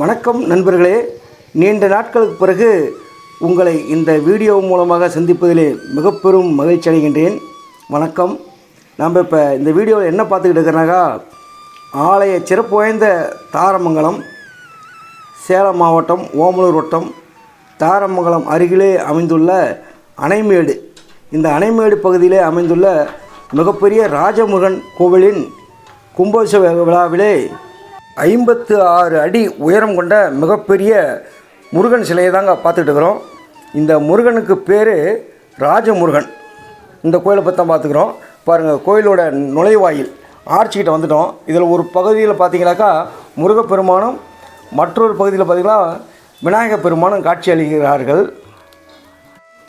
வணக்கம் நண்பர்களே. நீண்ட நாட்களுக்கு பிறகு உங்களை இந்த வீடியோ மூலமாக சந்திப்பதிலே மிக பெரும் மகிழ்ச்சி அடைகின்றேன். வணக்கம். நாம் இப்போ இந்த வீடியோவில் என்ன பார்த்துக்கிட்டு இருக்கிறனாக்கா ஆலய சிறப்பு வாய்ந்த தாரமங்கலம் சேலம் மாவட்டம் ஓமலூர் வட்டம் தாரமங்கலம் அருகிலே அமைந்துள்ள அணைமேடு. இந்த அணைமேடு பகுதியிலே அமைந்துள்ள மிகப்பெரிய ராஜமுருகன் கோவிலின் கும்பாபிஷேக விழாவிலே ஐம்பத்து ஆறு அடி உயரம் கொண்ட மிகப்பெரிய முருகன் சிலையை தாங்க பார்த்துக்கிட்டு இருக்கிறோம். இந்த முருகனுக்கு பேர் ராஜமுருகன். இந்த கோயிலை பற்றி தான் பார்த்துக்கிறோம். பாருங்கள் கோயிலோட நுழைவாயில் ஆர்ச்சிக்கிட்ட வந்துட்டோம். இதில் ஒரு பகுதியில் பார்த்தீங்கன்னாக்கா முருகப்பெருமானும் மற்றொரு பகுதியில் பார்த்தீங்கன்னா விநாயகப் பெருமானும் காட்சி அளிக்கிறார்கள்.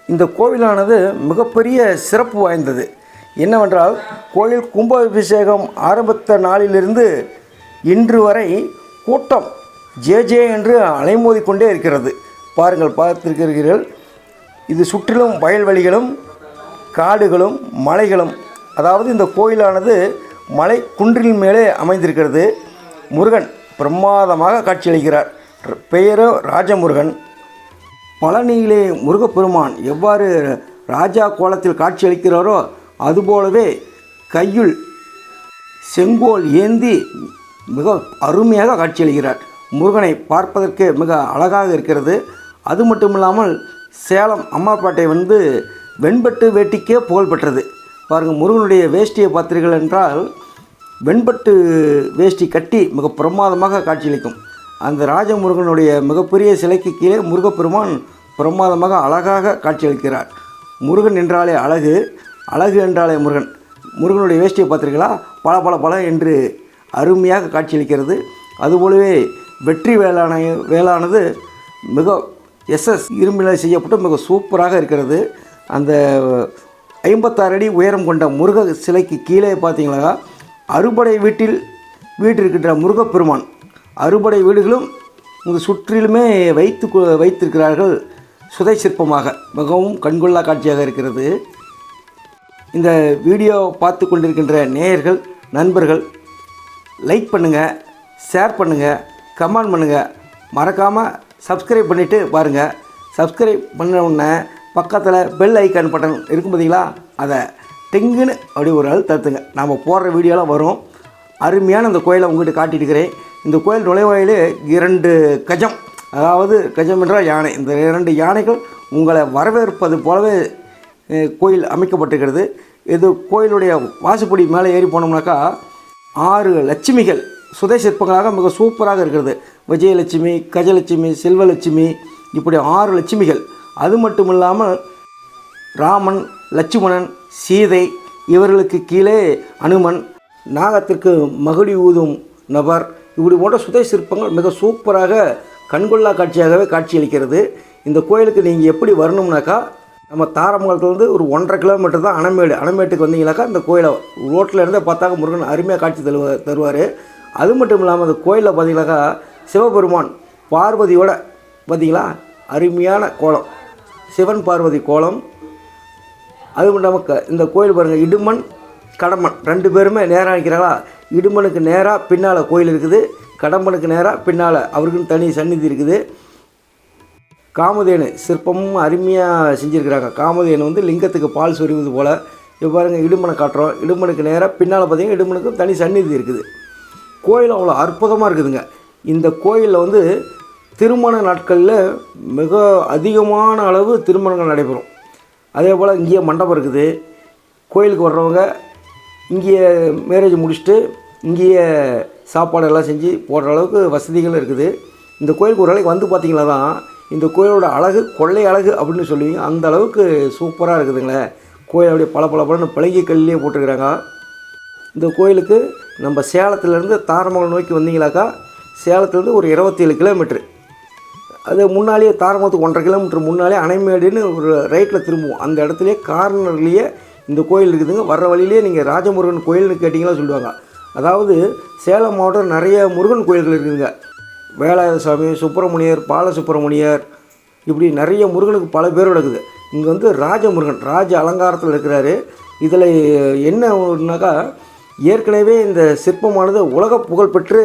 இந்த கோவிலானது மிகப்பெரிய சிறப்பு வாய்ந்தது. என்னவென்றால் கோயில் கும்பாபிஷேகம் ஆரம்பித்த நாளிலிருந்து இன்று வரை கூட்டம் ஜே ஜே என்று அலைமோதி கொண்டே இருக்கிறது. பாருங்கள் பார்த்திருக்கிறீர்கள். இது சுற்றிலும் வயல்வெளிகளும் காடுகளும் மலைகளும். அதாவது இந்த கோயிலானது மலை குன்றின் மேலே அமைந்திருக்கிறது. முருகன் பிரமாதமாக காட்சியளிக்கிறார். பெயரோ ராஜமுருகன். பழனியிலே முருகப்பெருமான் எவ்வாறு ராஜா கோலத்தில் காட்சியளிக்கிறாரோ அதுபோலவே கையுள் செங்கோல் ஏந்தி மிக அருமையாக காட்சியளிக்கிறார். முருகனை பார்ப்பதற்கு மிக அழகாக இருக்கிறது. அது மட்டும் இல்லாமல் சேலம் அம்மாப்பேட்டை வந்து வெண்பட்டு வேட்டிக்கே புகழ் பெற்றது. பாருங்கள் முருகனுடைய வேஷ்டியை பார்த்தீர்கள் என்றால் வெண்பட்டு வேஷ்டி கட்டி மிக பிரமாதமாக காட்சியளிக்கும். அந்த ராஜமுருகனுடைய மிகப்பெரிய சிலைக்கு கீழே முருகப்பெருமான் பிரமாதமாக அழகாக காட்சியளிக்கிறார். முருகன் என்றாலே அழகு அழகு என்றாலே முருகன். முருகனுடைய வேஷ்டியை பார்த்துருக்கீங்களா பல பல பல என்று அருமையாக காட்சியளிக்கிறது. அதுபோலவே வெற்றி வேளாண் வேளானது மிக எஸ்எஸ் இரும்பில் செய்யப்பட்டு மிக சூப்பராக இருக்கிறது. அந்த ஐம்பத்தாறு அடி உயரம் கொண்ட முருக சிலைக்கு கீழே பார்த்தீங்களா? அறுபடை வீட்டில் வீட்டிருக்கின்ற முருகப்பெருமான். அறுபடை வீடுகளும் இங்கு சுற்றிலுமே வைத்து வைத்திருக்கிறார்கள் சுதை சிற்பமாக. மிகவும் கண்கொள்ளா காட்சியாக இருக்கிறது. இந்த வீடியோ பார்த்து கொண்டிருக்கின்ற நேயர்கள் நண்பர்கள் லைக் பண்ணுங்கள் ஷேர் பண்ணுங்கள் கமெண்ட் பண்ணுங்கள் மறக்காமல் சப்ஸ்கிரைப் பண்ணிவிட்டு பாருங்கள் சப்ஸ்கிரைப் பண்ண உடனே பக்கத்தில் பெல் ஐக்கான் பட்டன் இருக்கும் பார்த்தீங்களா அதை டெங்குன்னு அப்படி ஒரு ஆள் தடுத்துங்க நாம் போடுற வீடியோலாம் வரும். அருமையான இந்த கோயிலை உங்கள்கிட்ட காட்டிட்டுக்கிறேன் இந்த கோயில் நுழைவாயிலே இரண்டு கஜம். அதாவது கஜம் என்றால் யானை. இந்த இரண்டு யானைகள் உங்களை வரவேற்பது போலவே கோயில் அமைக்கப்பட்டிருக்கிறது. இது கோயிலுடைய வாசுப்படி மேலே ஏறி போனோம்னாக்கா ஆறு லட்சுமிகள். சுதை சிற்பங்களாக மிக சூப்பராக இருக்கிறது. விஜயலட்சுமி கஜலட்சுமி செல்வலட்சுமி இப்படி ஆறு லட்சுமிகள். அது மட்டும் இல்லாமல் ராமன் லட்சுமணன் சீதை இவர்களுக்கு கீழே அனுமன் நாகத்திற்கு மகுடி ஊதும் நபர். இப்படி போன்ற சுதை சிற்பங்கள் மிக சூப்பராக கண்கொள்ளா காட்சியாகவே காட்சியளிக்கிறது. இந்த கோயிலுக்கு நீங்கள் எப்படி வரணும்னாக்கா நம்ம தாரமங்கலத்துலேருந்து ஒரு ஒன்றரை கிலோமீட்டர் தான் அணமேடு அணமேட்டுக்கு வந்தீங்களாக்கா இந்த கோயிலை ரோட்டில் இருந்தே பார்த்தாக்க முருகன் அருமையாக காட்சி தருவ தருவார். அது மட்டும் இல்லாமல் அந்த கோயிலில் பார்த்தீங்கன்னாக்கா சிவபெருமான் பார்வதியோட பார்த்தீங்களா? அருமையான கோலம். சிவன் பார்வதி கோலம். அது மட்டும் இல்லாமல் க- இந்த கோயில் பாருங்கள் இடுமன் கடம்பன் ரெண்டு பேருமே நேராக நிற்கிறாங்களா இடுமனுக்கு நேராக பின்னால் கோயில் இருக்குது கடம்பனுக்கு நேராக பின்னால். அவருக்குன்னு தனி சந்நிதி இருக்குது. காமதேனு சிற்பமும் அருமையாக செஞ்சுருக்கிறாங்க. காமதேனு வந்து லிங்கத்துக்கு பால் சொருவது போல். இப்போ இடுமனை காட்டுறோம். இடுமனுக்கு நேராக பின்னால் பார்த்தீங்கன்னா இடுமனுக்கு தனி சந்நிதி இருக்குது. கோயில் அவ்வளோ அற்புதமாக இருக்குதுங்க. இந்த கோயிலில் வந்து திருமண நாட்களில் மிக அதிகமான அளவு திருமணங்கள் நடைபெறும். அதே போல் இங்கேயே மண்டபம் இருக்குது. கோயிலுக்கு வர்றவங்க இங்கேயே மேரேஜ் முடிச்சுட்டு இங்கேயே சாப்பாடு எல்லாம் செஞ்சு போடுற அளவுக்கு வசதிகள் இருக்குது. இந்த கோயிலுக்கு ஒரு நாளைக்கு வந்து பார்த்தீங்களா தான் இந்த கோயிலோட அழகு கொள்ளை அழகு அப்படின்னு சொல்லுவீங்க அந்த அளவுக்கு சூப்பராக இருக்குதுங்களே. கோயில் அப்படியே பல பல பலன்னு பழகிய கல்லிலே போட்டிருக்கிறாங்க. இந்த கோயிலுக்கு நம்ம சேலத்துலேருந்து தாரமங்கலம் நோக்கி வந்தீங்களாக்கா சேலத்துலேருந்து ஒரு இருபத்தேழு கிலோமீட்ரு அது முன்னாலேயே தாரமத்துக்கு ஒன்றரை கிலோமீட்டர் முன்னாலே அணைமேடுன்னு ஒரு ரைட்டில் திரும்புவோம். அந்த இடத்துலையே கார்னர்லேயே இந்த கோயில் இருக்குதுங்க. வர்ற வழியிலேயே நீங்கள் ராஜமுருகன் கோயில்னு கேட்டிங்களா சொல்லுவாங்க. அதாவது சேலம் மாவட்டம் நிறைய முருகன் கோயில்கள் இருக்குதுங்க. வேலாயுத சாமி சுப்பிரமணியர் பாலசுப்பிரமணியர் இப்படி நிறைய முருகனுக்கு பல பேர் இருக்குது இங்கே வந்து ராஜமுருகன் ராஜ அலங்காரத்தில் இருக்கிறாரு. இதில் என்ன ஒன்றுனாக்கா ஏற்கனவே இந்த சிற்பமானது உலக புகழ்பெற்று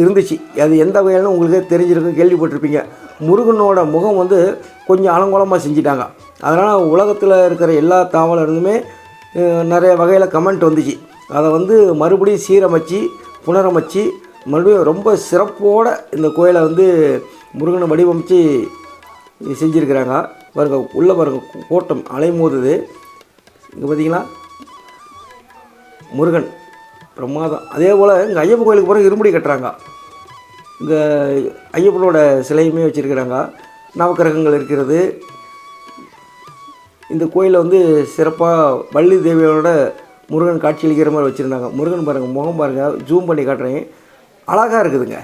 இருந்துச்சு. அது எந்த வகையிலும் உங்களுக்கு தெரிஞ்சிருக்கும் கேள்விப்பட்டிருப்பீங்க. முருகனோட முகம் வந்து கொஞ்சம் அலங்கோலமாக செஞ்சிட்டாங்க. அதனால் உலகத்தில் இருக்கிற எல்லா தாவலருந்துமே நிறைய வகையில் கமெண்ட் வந்துச்சு. அதை வந்து மறுபடியும் சீரமைச்சு புனரமைச்சு மறுபடியும் ரொம்ப சிறப்போடு இந்த கோயிலை வந்து முருகனை வடிவமைச்சு செஞ்சுருக்கிறாங்க. பாருங்க உள்ளே பாருங்க கோட்டம் அலைமோதுது. இங்கே பார்த்தீங்களா முருகன் பிரமாதம். அதே போல் இங்கே ஐயப்பன் கோயிலுக்கு பிறகு இருமுடி கட்டுறாங்க. இங்கே ஐயப்பனோட சிலையுமே வச்சுருக்கிறாங்க. நவக்கிரகங்கள் இருக்கிறது. இந்த கோயிலில் வந்து சிறப்பாக வள்ளி தேவியோட முருகன் காட்சியளிக்கிற மாதிரி வச்சுருந்தாங்க. முருகன் பாருங்கள் முகம் பாருங்கள் ஜூம் பண்ணி காட்டுறேன். அழகாக இருக்குதுங்க.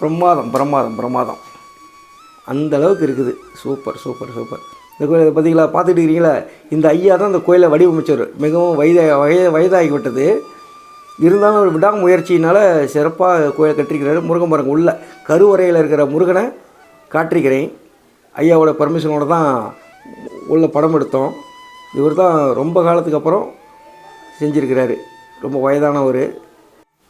பிரமாதம் பிரமாதம் பிரமாதம் அந்த அளவுக்கு இருக்குது. Super super super. இந்த கோயில் பார்த்தீங்களா? பார்த்துட்டு இருக்கிறீங்களா? இந்த ஐயா தான் இந்த கோயிலை வடிவமைச்சவர். மிகவும் வயதாக வய வயதாகிவிட்டது. இருந்தாலும் ஒரு விடாமுயற்சியினால் சிறப்பாக கோயிலை கட்டிருக்கிறாரு முருகன் மரம் உள்ள கருவறையில் இருக்கிற முருகனை காட்டிருக்கிறேன் ஐயாவோட பர்மிஷனோடு தான் உள்ள படம் எடுத்தோம். இவர் தான் ரொம்ப காலத்துக்கு அப்புறம் செஞ்சுருக்கிறாரு. ரொம்ப வயதானவர்.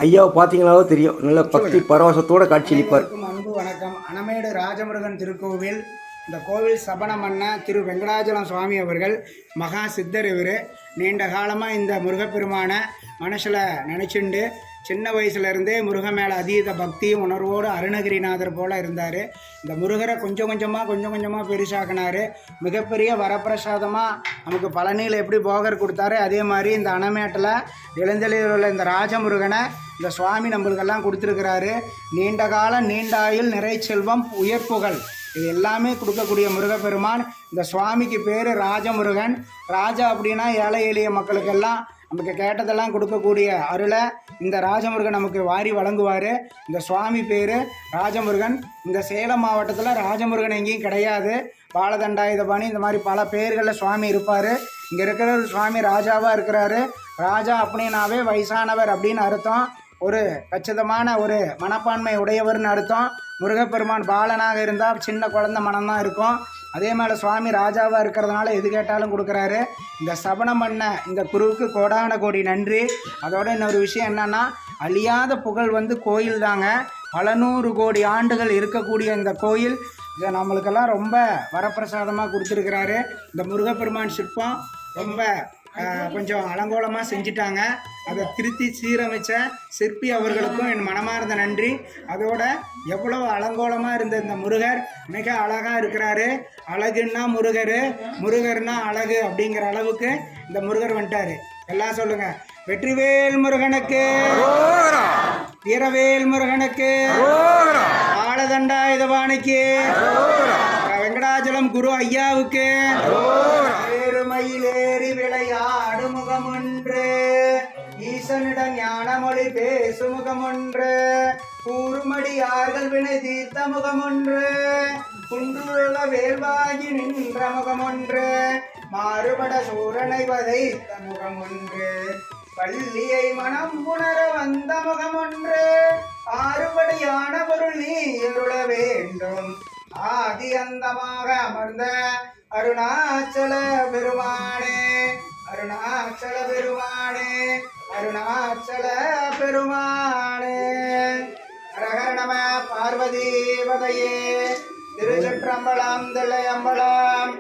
ஐயாவை பார்த்தீங்கனாலும் தெரியும். நல்ல பக்தி பரவசத்தோட காட்சியளிப்பார் அன்பு வணக்கம். அனமேடு ராஜமுருகன் திருக்கோவில் இந்த கோவில் சபனம் பண்ண திரு வெங்கடாச்சலம் சுவாமி அவர்கள் மகா சித்தர் இவர். நீண்ட காலமாக இந்த முருகப்பெருமானை மனசில் நினச்சிண்டு சின்ன வயசுலேருந்தே முருகன் மேலே அதீத பக்தியும் உணர்வோடு அருணகிரிநாதர் போல் இருந்தார். இந்த முருகரை கொஞ்சம் கொஞ்சமாக கொஞ்சம் கொஞ்சமாக பெருசாக்கினார். மிகப்பெரிய வரப்பிரசாதமாக நமக்கு பழனியில் எப்படி போகர் கொடுத்தாரு அதே மாதிரி இந்த அணமேட்டில் இளஞ்சலியில் உள்ள இந்த ராஜமுருகனை இந்த சுவாமி நம்மளுக்கெல்லாம் கொடுத்துருக்கிறாரு. நீண்ட கால நீண்ட நிறை செல்வம் உயர்ப்புகள் இது எல்லாமே கொடுக்கக்கூடிய முருகப்பெருமான். இந்த சுவாமிக்கு பேர் ராஜமுருகன். ராஜா அப்படின்னா ஏழை எளிய மக்களுக்கெல்லாம் நமக்கு கேட்டதெல்லாம் கொடுக்கக்கூடிய அருளை இந்த ராஜமுருகன் நமக்கு வாரி வழங்குவார். இந்த சுவாமி பேர் ராஜமுருகன். இந்த சேலம் மாவட்டத்தில் ராஜமுருகன் எங்கேயும் கிடையாது. பாலதண்டாயுதபாணி இந்த மாதிரி பல பேர்களில் சுவாமி இருப்பார். இங்கே இருக்கிற ஒரு சுவாமி ராஜாவாக இருக்கிறாரு. ராஜா அப்படின்னாவே வயசானவர் அப்படின்னு அர்த்தம். ஒரு கச்சிதமான ஒரு மனப்பான்மை உடையவர்னு அர்த்தம். முருகப்பெருமான் பாலனாக இருந்தால் சின்ன குழந்தை மனம்தான் இருக்கும். அதே மாதிரி சுவாமி ராஜாவாக இருக்கிறதுனால எது கேட்டாலும் கொடுக்குறாரு. இந்த சபனம் பண்ண இந்த குருவுக்கு கோடான கோடி நன்றி. அதோட இன்னொரு விஷயம் என்னென்னா அழியாத புகழ் வந்து கோயில் தாங்க பல நூறு கோடி ஆண்டுகள் இருக்கக்கூடிய இந்த கோயில் இதை நம்மளுக்கெல்லாம் ரொம்ப வரப்பிரசாதமாக கொடுத்துருக்கிறாரு. இந்த முருகப்பெருமான் சிற்பம் ரொம்ப கொஞ்சம் அலங்கோலமாக செஞ்சிட்டாங்க. அதை திருத்தி சீரமைச்ச சிற்பி அவர்களுக்கும் என் மனமார்ந்த நன்றி. அதோட எவ்வளோ அலங்கோலமாக இருந்த இந்த முருகர் மிக அழகாக இருக்கிறாரு. அழகுன்னா முருகர் முருகர்னா அழகு அப்படிங்கிற அளவுக்கு இந்த முருகர் வந்துட்டாரு. எல்லாம் சொல்லுங்க. வெற்றிவேல் முருகனுக்கு வீரவேல் முருகனுக்கு ஆளதண்டாயுதபாணிக்கு வெங்கடாச்சலம் குரு ஐயாவுக்கு மலையிலேறி விளையாடு முகமொன்று. ஈசனிடம் ஞானமொழி பேசு முகமொன்று. கூறுமடியார்கள் வினை தீர்த்த முகமொன்று. குன்றுள்ள வேல்வாகி நின்ற முகமொன்று. மாறுபட சூரனை வதைத்த முகமொன்று. பள்ளியை மனம் உணர வந்த முகமொன்று. ஆறுபடியான பொருள் நீ வேண்டும். ஆதி அந்தமாக அமர்ந்த அருணாச்சல பெருமானே அருணாச்சல பெருமானே அருணாச்சல பெருமானே. ஹரஹர நம பார்வதி பதையே திருச்சிற்றம்பலம் தில்லையம்பலம்.